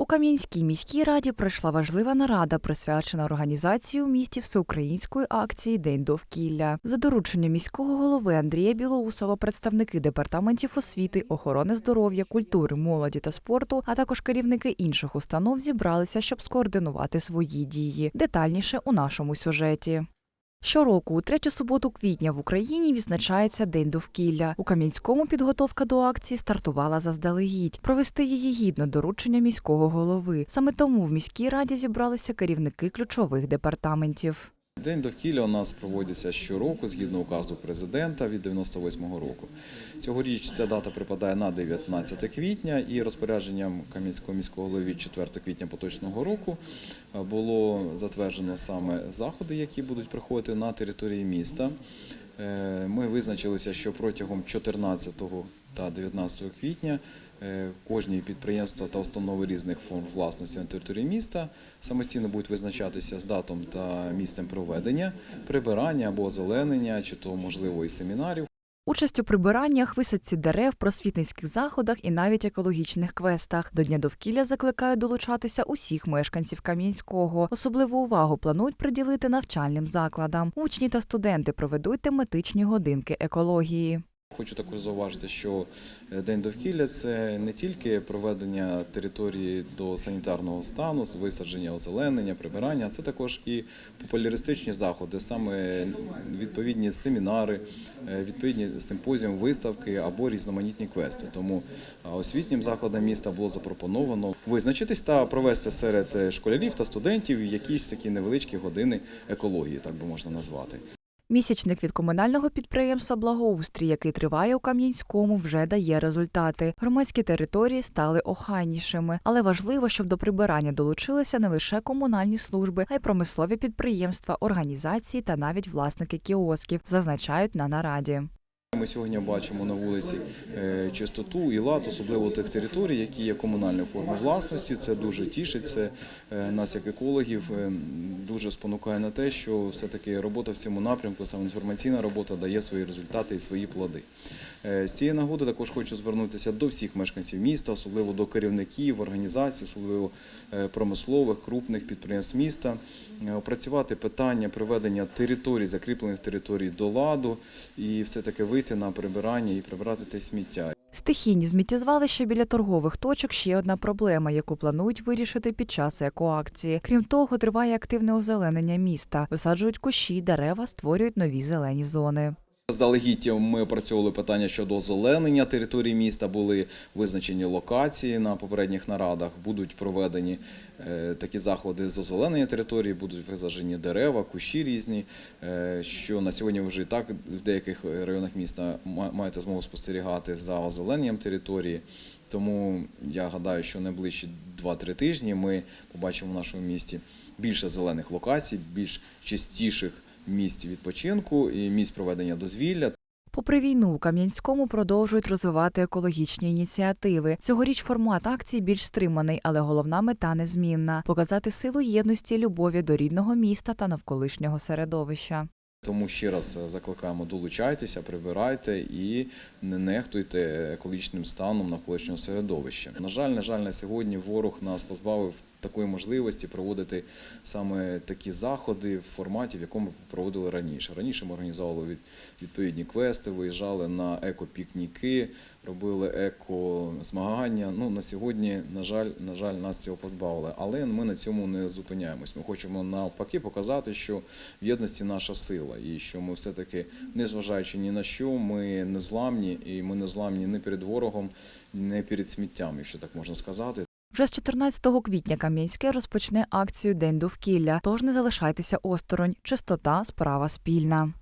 У Кам'янській міській раді пройшла важлива нарада, присвячена організації у місті всеукраїнської акції День довкілля. За дорученням міського голови Андрія Білоусова представники департаментів освіти, охорони здоров'я, культури, молоді та спорту, а також керівники інших установ зібралися, щоб скоординувати свої дії. Детальніше у нашому сюжеті. Щороку, у третю суботу квітня в Україні відзначається День довкілля. У Кам'янському підготовка до акції стартувала заздалегідь. Провести її гідно доручення міського голови. Саме тому в міській раді зібралися керівники ключових департаментів. День довкілля у нас проводиться щороку згідно указу президента від 98-го року. Цьогоріч ця дата припадає на 19 квітня і розпорядженням Кам'янського міського голови від 4 квітня поточного року е, було затверджено саме заходи, які будуть проходити на території міста. Е, Ми визначилися, що протягом 14 та 19 квітня е, кожні підприємства та установи різних форм власності на території міста самостійно будуть визначатися з датом та місцем проведення, прибирання або озеленення, чи то можливо і семінарів. Участь у прибираннях, висадці дерев, просвітницьких заходах і навіть екологічних квестах. До Дня довкілля закликають долучатися усіх мешканців Кам'янського. Особливу увагу планують приділити навчальним закладам. Учні та студенти проведуть тематичні годинки екології. Хочу також зауважити, що е, День довкілля це не тільки проведення території до санітарного стану, висадження озеленення, прибирання, це також і популяристичні заходи, саме відповідні семінари, е, відповідні симпозіум, виставки або різноманітні квести. Тому освітнім закладам міста було запропоновано визначитись та провести серед е, школярів та студентів якісь такі невеличкі години екології, так би можна назвати. Місячник від комунального підприємства Благоустрій, який триває у Кам'янському, вже дає результати. Громадські території стали охайнішими, але важливо, щоб до прибирання долучилися не лише комунальні служби, а й промислові підприємства, організації та навіть власники кіосків, зазначають на нараді. Ми сьогодні бачимо на вулиці е, чистоту і лад, особливо тих територій, які є комунальною формою власності. Це дуже тішить. Це е, нас, як екологів, е, дуже спонукає на те, що все-таки робота в цьому напрямку, саме інформаційна робота, дає свої результати і свої плоди. З цієї нагоди також хочу звернутися до всіх мешканців міста, особливо до керівників організацій, особливо промислових, крупних підприємств міста, опрацювати питання приведення територій, закріплених територій до ладу і все-таки вийти на прибирання і прибирати те сміття. Стихійні сміттєзвалища біля торгових точок ще одна проблема, яку планують вирішити під час екоакції. Крім того, триває активне озеленення міста. Висаджують кущі, дерева, створюють нові зелені зони. Заздалегідь ми опрацьовували питання щодо озеленення території міста, були визначені локації на попередніх нарадах, будуть проведені е, такі заходи з озеленення території, будуть висаджені дерева, кущі різні, е, що на сьогодні вже і так в деяких районах міста ма- маєте змогу спостерігати за озелененням території. Тому я гадаю, що найближчі 2-3 тижні ми побачимо в нашому місті більше зелених локацій, більш чистіших місць відпочинку і місць проведення дозвілля. Попри війну, у Кам'янському продовжують розвивати екологічні ініціативи. Цьогоріч формат акції більш стриманий, але головна мета незмінна показати силу єдності, любові до рідного міста та навколишнього середовища. Тому ще раз е, закликаємо долучайтеся, прибирайте і не нехтуйте екологічним станом навколишнього середовища. На жаль, на жаль, на сьогодні ворог нас позбавив такої можливості проводити саме такі заходи в форматі, в якому проводили раніше. Раніше ми організовували від- відповідні квести, виїжджали на екопікніки, робили еко-змагання. Ну на сьогодні, на жаль, на жаль, нас цього позбавили. Але ми на цьому не зупиняємось. Ми хочемо навпаки показати, що в єдності наша сила, і що ми все-таки, незважаючи ні на що, ми не зламні, і ми не зламні не перед ворогом, не перед сміттям, якщо так можна сказати. Вже з 14 квітня Кам'янське розпочне акцію День довкілля. Тож не залишайтеся осторонь. Чистота справа спільна.